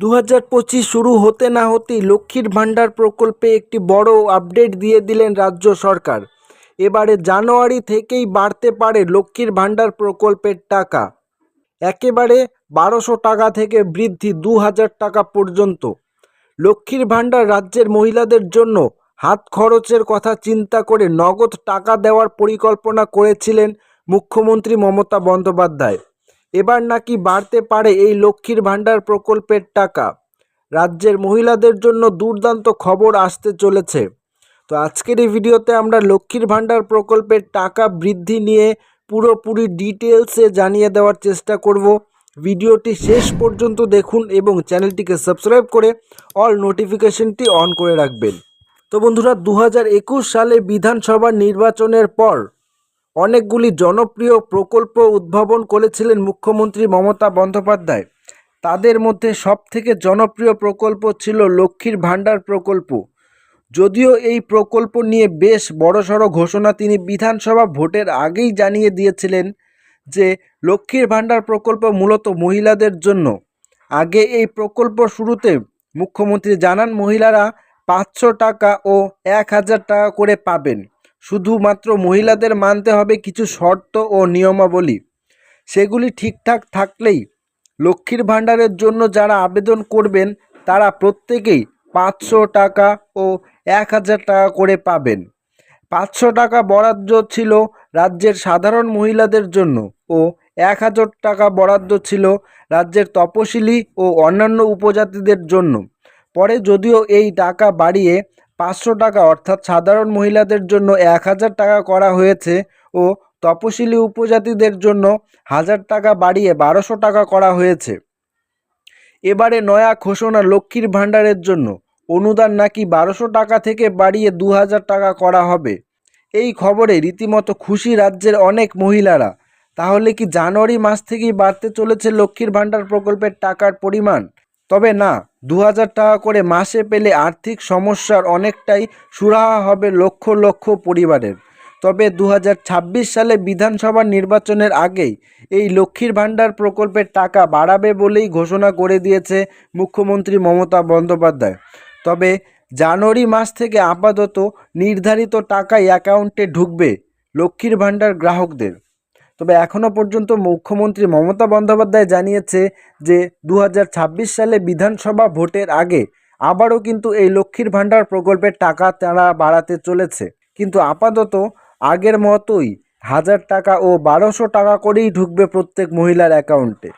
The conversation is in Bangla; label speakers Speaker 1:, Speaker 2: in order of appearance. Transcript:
Speaker 1: দু হাজার পঁচিশ শুরু হতে না হতেই লক্ষ্মীর ভাণ্ডার প্রকল্পে একটি বড় আপডেট দিয়ে দিলেন রাজ্য সরকার। এবারে জানুয়ারি থেকেই বাড়তে পারে লক্ষ্মীর ভাণ্ডার প্রকল্পের টাকা। একেবারে বারোশো টাকা থেকে বৃদ্ধি দু হাজার টাকা পর্যন্ত। লক্ষ্মীর ভাণ্ডার রাজ্যের মহিলাদের জন্য হাত খরচের কথা চিন্তা করে নগদ টাকা দেওয়ার পরিকল্পনা করেছিলেন মুখ্যমন্ত্রী মমতা বন্দ্যোপাধ্যায়। এবার নাকি বাড়তে পারে এই লক্ষ্মীর ভাণ্ডার প্রকল্পের টাকা। রাজ্যের মহিলাদের জন্য দুর্দান্ত খবর আসতে চলেছে। তো আজকের এই ভিডিওতে আমরা লক্ষ্মীর ভাণ্ডার প্রকল্পের টাকা বৃদ্ধি নিয়ে পুরোপুরি ডিটেলসে জানিয়ে দেওয়ার চেষ্টা করব। ভিডিওটি শেষ পর্যন্ত দেখুন এবং চ্যানেলটিকে সাবস্ক্রাইব করে অল নোটিফিকেশনটি অন করে রাখবেন। তো বন্ধুরা দু হাজার একুশ সালে বিধানসভা নির্বাচনের পর অনেকগুলি জনপ্রিয় প্রকল্প উদ্ভাবন করেছিলেন মুখ্যমন্ত্রী মমতা বন্দ্যোপাধ্যায়। তাদের মধ্যে সবথেকে জনপ্রিয় প্রকল্প ছিল লক্ষ্মীর ভাণ্ডার প্রকল্প। যদিও এই প্রকল্প নিয়ে বেশ বড়সড় ঘোষণা তিনি বিধানসভা ভোটের আগেই জানিয়ে দিয়েছিলেন যে লক্ষ্মীর ভাণ্ডার প্রকল্প মূলত মহিলাদের জন্য। আগে এই প্রকল্প শুরুতে মুখ্যমন্ত্রী জানান মহিলারা পাঁচশো টাকা ও এক হাজার টাকা করে পাবেন। শুধুমাত্র মহিলাদের মানতে হবে কিছু শর্ত ও নিয়মাবলী। সেগুলি ঠিকঠাক থাকলেই লক্ষ্মীর ভাণ্ডারের জন্য যারা আবেদন করবেন, তারা প্রত্যেকেই পাঁচশো টাকা ও এক হাজার টাকা করে পাবেন। পাঁচশো টাকা বরাদ্দ ছিল রাজ্যের সাধারণ মহিলাদের জন্য ও এক হাজার টাকা বরাদ্দ ছিল রাজ্যের তপশিলি ও অন্যান্য উপজাতিদের জন্য। পরে যদিও এই টাকা বাড়িয়ে পাঁচশো টাকা, অর্থাৎ সাধারণ মহিলাদের জন্য এক হাজার টাকা করা হয়েছে ও তপশিলি উপজাতিদের জন্য হাজার টাকা বাড়িয়ে বারোশো টাকা করা হয়েছে। এবারে নয়া ঘোষণা লক্ষ্মীর ভাণ্ডারের জন্য। অনুদান নাকি বারোশো টাকা থেকে বাড়িয়ে দু হাজার টাকা করা হবে। এই খবরে রীতিমতো খুশি রাজ্যের অনেক মহিলারা। তাহলে কি জানুয়ারি মাস থেকেই বাড়তে চলেছে লক্ষ্মীর ভাণ্ডার প্রকল্পের টাকার পরিমাণ? তবে না দু হাজার টাকা করে মাসে পেলে আর্থিক সমস্যার অনেকটাই সুরাহা হবে লক্ষ লক্ষ পরিবারের। তবে দু হাজার ছাব্বিশ সালে বিধানসভা নির্বাচনের আগেই এই লক্ষ্মীর ভাণ্ডার প্রকল্পের টাকা বাড়াবে বলেই ঘোষণা করে দিয়েছে মুখ্যমন্ত্রী মমতা বন্দ্যোপাধ্যায়। তবে জানুয়ারি মাস থেকে আপাতত নির্ধারিত টাকাই অ্যাকাউন্টে ঢুকবে লক্ষ্মীর ভাণ্ডার গ্রাহকদের। তবে এখনও পর্যন্ত মুখ্যমন্ত্রী মমতা বন্দ্যোপাধ্যায় জানিয়েছে যে দু হাজার ছাব্বিশ সালে বিধানসভা ভোটের আগে আবারও কিন্তু এই লক্ষ্মীর ভাণ্ডার প্রকল্পের টাকা তারা বাড়াতে চলেছে। কিন্তু আপাতত আগের মতোই হাজার টাকা ও বারোশো টাকা করেই ঢুকবে প্রত্যেক মহিলার অ্যাকাউন্টে।